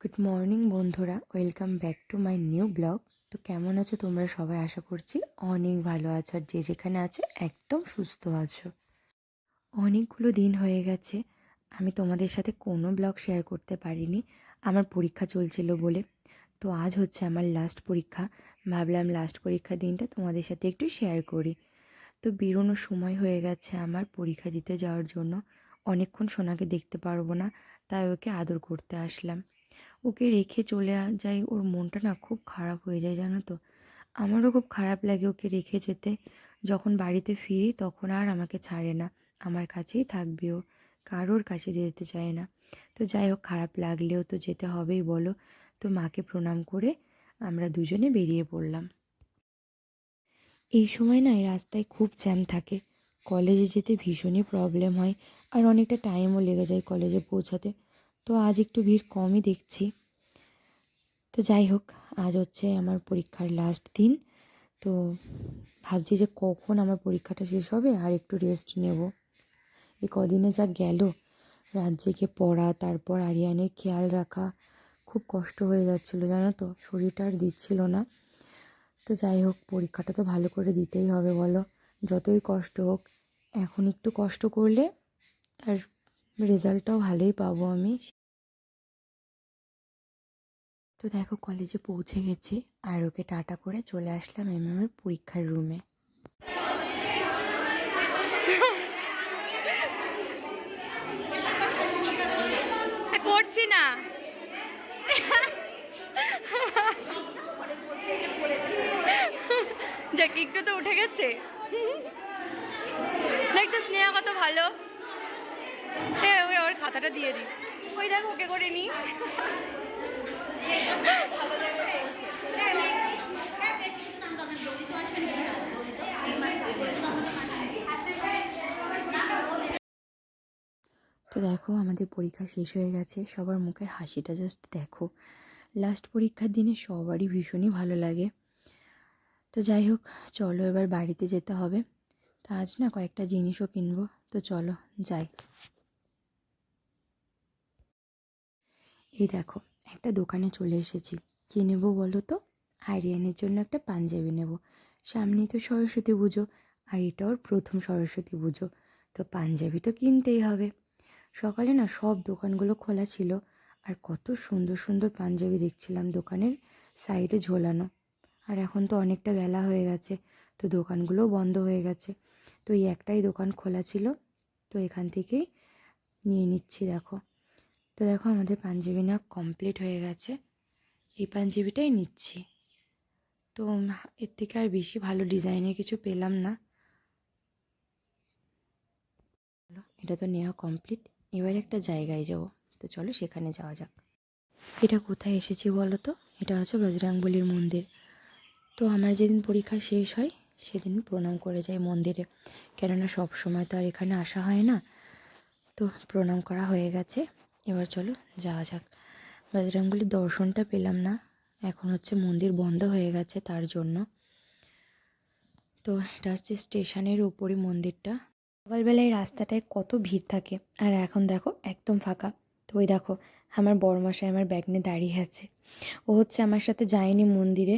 Good morning বন্ধুরা। Welcome back to my new blog তো কেমন আছো তোমরা সবাই? আশা করছি অনেক ভালো আছো আর যে যেখানে আছো, একদম সুস্থ আছো। অনেকগুলো দিন হয়ে গেছে। আমি তোমাদের সাথে কোনো ব্লগ শেয়ার করতে পারিনি। আমার পরীক্ষা চলছিল বলে। তো আজ হচ্ছে আমার লাস্ট পরীক্ষা। ভাবলাম লাস্ট পরীক্ষার দিনটা তোমাদের সাথে একটু শেয়ার করি। তো বেরোনোর সময় হয়ে গেছে আমার পরীক্ষা দিতে যাওয়ার জন্য। অনেকক্ষণ সোনাকে দেখতে পারব না, তাই ওকে আদর করতে আসলাম। ওকে রেখে চলে যাই। ওর মনটা না খুব খারাপ হয়ে যায়, জানো তো। আমারও খুব খারাপ লাগে ওকে রেখে যেতে। যখন বাড়িতে ফিরি তখন আর আমাকে ছাড়ে না। আমার কাছেই থাকবে ও। কারোর কাছে যেতে চায় না। তো যাই হোক, খারাপ লাগলেও তো যেতে হবেই, বলো। তো মাকে প্রণাম করে আমরা দুজনে বেরিয়ে পড়লাম। এই সময় না রাস্তায় খুব জ্যাম থাকে। কলেজে যেতে ভীষণই প্রবলেম হয়। আর অনেকটা টাইমও লেগে যায় কলেজে পৌঁছাতে। তো আজ একটু ভিড় কমই দেখছি। তো যাই হোক, আজ হচ্ছে আমার পরীক্ষার লাস্ট দিন। তো ভাবছি যে কখন আমার পরীক্ষাটা শেষ হবে আর একটু রেস্ট নেব। এই কদিনে যা গেল জেগে পড়া, তারপর আরিয়ানের খেয়াল রাখা, খুব কষ্ট হয়ে যাচ্ছিল, জানো তো? শরীরটা আর দিচ্ছিল না। তো যাই হোক, পরীক্ষাটা তো ভালো করে দিতেই হবে, বলো। যতই কষ্ট হোক, এখন একটু কষ্ট করলে তার রেজাল্টটাও ভালোই পাবো আমি। তো দেখো কলেজে পৌঁছে গেছি আর ওকে টাটা করে চলে আসলাম এমএমের পরীক্ষার রুমে করছি না। যাক একটু তো উঠে গেছে। দেখতে স্নেহা কত ভালো। এ ওই ওর খাতাটা দিয়ে দিই। ওই দেখ ওকে করে নি। তো দেখো, আমাদের পরীক্ষা শেষ হয়ে গেছে। সবার মুখের হাসিটা জাস্ট দেখো। লাস্ট পরীক্ষার দিনে সবারই ভীষণই ভালো লাগে। তো যাই হোক, চলো এবার বাড়িতে যেতে হবে। তো আজ না কয়েকটা জিনিসও কিনবো। তো চলো, যাই। এই দেখো একটা দোকানে চলে এসেছি। কী নেব বলো তো? আরিয়ানের জন্য একটা পাঞ্জাবি নেব। সামনেই তো সরস্বতী পুজো, আর এটা ওর প্রথম সরস্বতী পুজো। তো পাঞ্জাবি তো কিনতেই হবে। সকালে না সব দোকানগুলো খোলা ছিল, আর কত সুন্দর সুন্দর পাঞ্জাবি দেখছিলাম দোকানের সাইডে ঝোলানো। আর এখন তো অনেকটা বেলা হয়ে গেছে, তো দোকানগুলোও বন্ধ হয়ে গেছে। তো এই একটাই দোকান খোলা ছিল, তো এখান থেকেই নিয়ে নিচ্ছি, দেখো। তো দেখো আমাদের পাঞ্জাবি না কমপ্লিট হয়ে গেছে। এই পাঞ্জাবিটাই নিচ্ছি। তো এর থেকে আর বেশি ভালো ডিজাইনের কিছু পেলাম না। এটা তো নেওয়া কমপ্লিট এবার একটা জায়গায় যাব। তো চলো সেখানে যাওয়া যাক। এটা কোথায় এসেছি বলো তো? এটা হচ্ছে বজরাংবলির মন্দির। তো আমার যেদিন পরীক্ষা শেষ হয়, সেদিন প্রণাম করে যাই মন্দিরে। কেননা সব সময় তো আর এখানে আসা হয় না। তো প্রণাম করা হয়ে গেছে। এবার চলো যাওয়া যাক। বজরাংবলির দর্শনটা পেলাম না। এখন হচ্ছে মন্দির বন্ধ হয়ে গেছে তার জন্য। তো এটা হচ্ছে স্টেশনের উপরই মন্দিরটা। সকালবেলায় রাস্তাটায় কত ভিড় থাকে। আর এখন দেখো একদম ফাঁকা। তো ওই দেখো আমার বড়মশাই আমার ব্যাগ নিয়ে দাঁড়িয়ে আছে। ও হচ্ছে আমার সাথে যায়নি মন্দিরে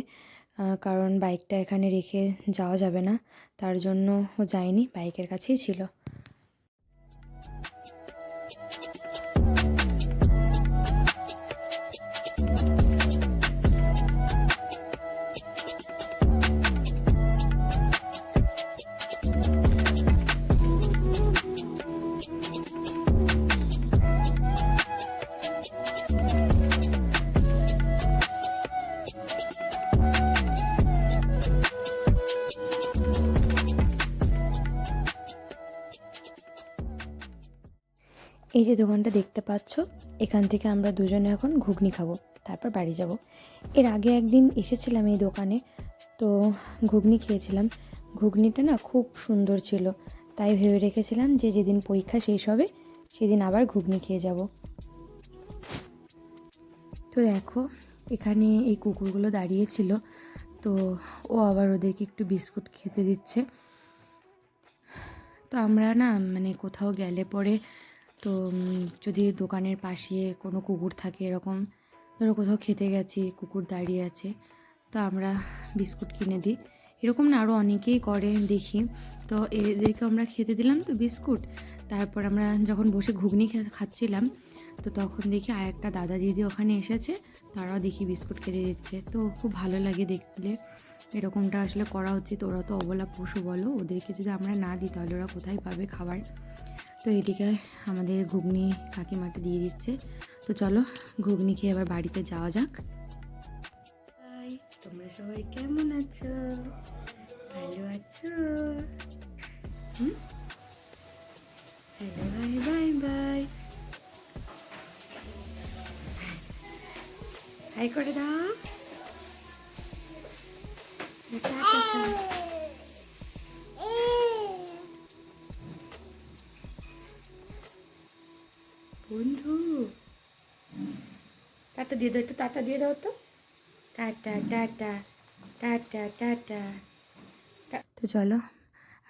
কারণ বাইকটা এখানে রেখে যাওয়া যাবে না। তার জন্য ও যায়নি বাইকের কাছেই ছিল। এই যে দোকানটা দেখতে পাচ্ছ, এখান থেকে আমরা দুজনে এখন ঘুগনি খাব, তারপর বাড়ি যাব। এর আগে একদিন এসেছিলাম এই দোকানে, তো ঘুগনি খেয়েছিলাম। ঘুগনিটা না খুব সুন্দর ছিল, তাই ভেবে রেখেছিলাম যে যেদিন পরীক্ষা শেষ হবে, সেদিন আবার ঘুগনি খেয়ে যাব। তো দেখো, এখানে এই কুকুরগুলো দাঁড়িয়েছিল তো ও আবার ওদেরকে একটু বিস্কুট খেতে দিচ্ছে। তো আমরা না মানে কোথাও গেলে পরে তো যদি দোকানের পাশে কোনো কুকুর থাকে এরকম, ধরো কোথাও খেতে গেছি, কুকুর দাঁড়িয়ে আছে, তো আমরা বিস্কুট কিনে দিই। এরকম না আরও অনেকেই করে, দেখি। তো এদেরকে আমরা খেতে দিলাম তো বিস্কুট। তারপর আমরা যখন বসে ঘুগনি খাচ্ছিলাম, তো তখন দেখি আর একটা দাদা দিদি ওখানে এসেছে, তারাও দেখি বিস্কুট খেতে দিচ্ছে। তো খুব ভালো লাগে দেখলে। এরকমটা আসলে করা উচিত। ওরা তো অবলা পশু বলো, ওদেরকে যদি আমরা না দিই, তাহলে ওরা কোথায় পাবে খাবার? তো এদিকে আমাদের ঘুগনি কাকিমাটা দিয়ে দিচ্ছে। তো চলো ঘুগনি খেয়ে এবার বাড়িতে যাওয়া যাক। তোমরা সবাই কেমন আছো? ভালো আছো? Hello, bye bye bye. Hi করে দাও। বন্ধু। টাটা দিয়ে দাও, একটু টাটা দিয়ে দাও তো। Tata tata tata tata. তো চলো,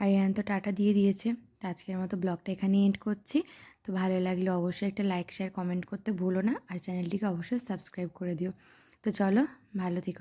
আরিয়ান তো টাটা দিয়ে দিয়েছে। তো আজকের মতো ব্লগটা এখানে এন্ড করছি। তো ভালো লাগলে অবশ্যই একটা লাইক শেয়ার কমেন্ট করতে ভুলো না। আর চ্যানেলটিকে অবশ্যই সাবস্ক্রাইব করে দিও। তো চলো, ভালো থেকো।